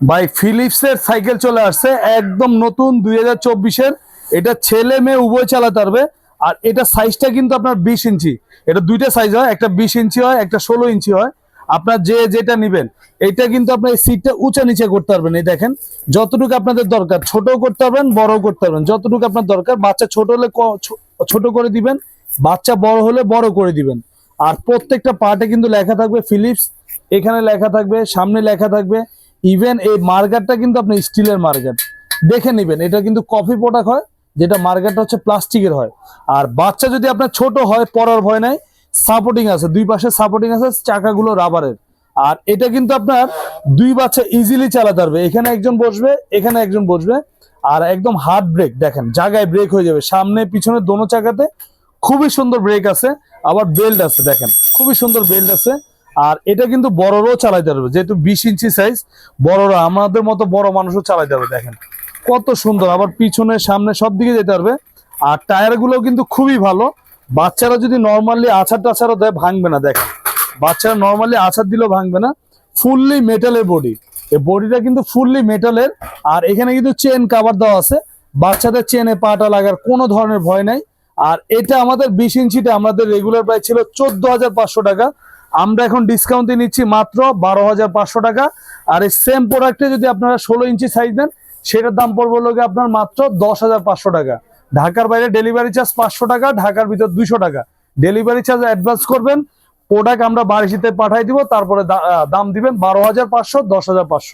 ভাই ফিলিপসের সাইকেল চলে আসছে, একদম নতুন দুই হাজার চব্বিশের। এটা ছেলে মেয়ে উভয় চালাতে পারবে। আর এটা সাইজটা কিন্তু আপনার বিশ ইঞ্চি। এটা দুইটা সাইজ হয়, একটা বিশ ইঞ্চি হয়, একটা ষোলো ইঞ্চি হয়। আপনার যে যেটা নিবেন এটা কিন্তু আপনার এই সিটটা উঁচা নিচে করতে পারবেন, এই দেখেন। যতটুকু আপনাদের দরকার, ছোটও করতে পারবেন, বড়ও করতে পারবেন। যতটুকু আপনার দরকার, বাচ্চা ছোট হলে ছোট করে দিবেন, বাচ্চা বড় হলে বড় করে দিবেন। আর প্রত্যেকটা পার্টে কিন্তু লেখা থাকবে ফিলিপস, এখানে লেখা থাকবে, সামনে লেখা থাকবে। ইভেন এই মার্গারটা কিন্তু আপনি স্টিলের মার্গার দেখে নেবেন, এটা কিন্তু কফি প্রোডাক্ট হয়, যেটা মার্গারটা হচ্ছে প্লাস্টিকের হয়। আর বাচ্চা যদি আপনার ছোট হয়, পড়ার ভয় নাই সাপোর্টিং আছে, দুই পাশে সাপোর্টিং আছে, চাকাগুলো রাবারের আর এটা কিন্তু আপনার দুই বাচ্চা ইজিলি চালাতে পারবে। এখানে একজন বসবে, এখানে একজন বসবে। আর একদম হার্ড ব্রেক দেখেন, জায়গায় ব্রেক হয়ে যাবে। সামনে, পিছনে দোনো চাকাতে খুবই সুন্দর ব্রেক আছে, আবার বেল্ট আছে, দেখেন, খুবই সুন্দর বেল্ট আছে। আর এটা কিন্তু বড়রাও চালাইতে পারবে, যেহেতু বিশ ইঞ্চি সাইজ বড়রা আমাদের মতো বড় মানুষও চালাইতে পারবে, দেখেন। কত সুন্দর, আবার পিছনে, সামনে সব দিকে যেতে পারবে। আর টায়ারগুলো কিন্তু খুবই ভালো। বাচ্চারা যদি নর্মালি আছাড় টাছাড়ও দেয়, ভাঙবে না, দেখেন। বাচ্চারা নর্মালি আছাড় দিলেও ভাঙবে না। ফুললি মেটালের বডি এই বডিটা কিন্তু ফুললি মেটালের আর এখানে কিন্তু চেন কাভার দেওয়া আছে। বাচ্চাদের চেনে পাটা লাগার কোনো ধরনের ভয় নাই। আর এটা আমাদের বিশ ইঞ্চিটা আমাদের রেগুলার প্রাইস ছিল চোদ্দ হাজার পাঁচশো টাকা। আমরা এখন ডিসকাউন্টে নিচ্ছি মাত্র বারো হাজার পাঁচশো টাকা। আর এই সেম প্রোডাক্টে যদি আপনারা ষোলো ইঞ্চি সাইজ দেন সেটার দাম পড়বে লোকে আপনার মাত্র দশ হাজার পাঁচশো টাকা। ঢাকার বাইরে ডেলিভারি চার্জ পাঁচশো টাকা, ঢাকার ভিতর দুইশো টাকা। ডেলিভারি চার্জ অ্যাডভান্স করবেন প্রোডাক্ট আমরা বাড়িতে পাঠাই দিব, তারপরে দাম দিবেন বারো হাজার পাঁচশো, দশ হাজার পাঁচশো।